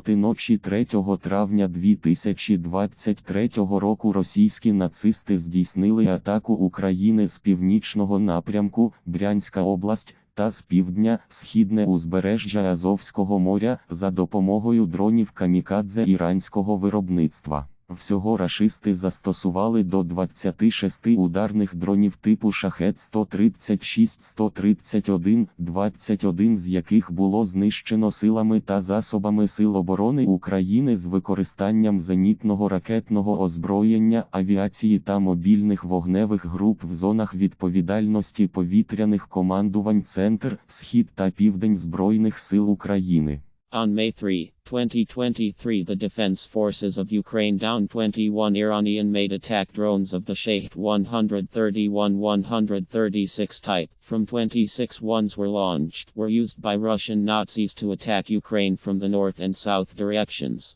Проти ночі 3 травня 2023 року російські нацисти здійснили атаку України з північного напрямку, Брянська область, та з півдня, східне узбережжя Азовського моря за допомогою дронів камікадзе іранського виробництва. Всього рашисти застосували до 26 ударних дронів типу шахет 136-131, 21 з яких було знищено силами та засобами Сил оборони України з використанням зенітного ракетного озброєння, авіації та мобільних вогневих груп в зонах відповідальності повітряних командувань Центр, Схід та Південь Збройних сил України. On May 3, 2023, the Defense Forces of Ukraine downed 21 Iranian made attack drones of the Shahed 131 136 type. From 26 ones were launched, were used by Russian Nazis to attack Ukraine from the north and south directions.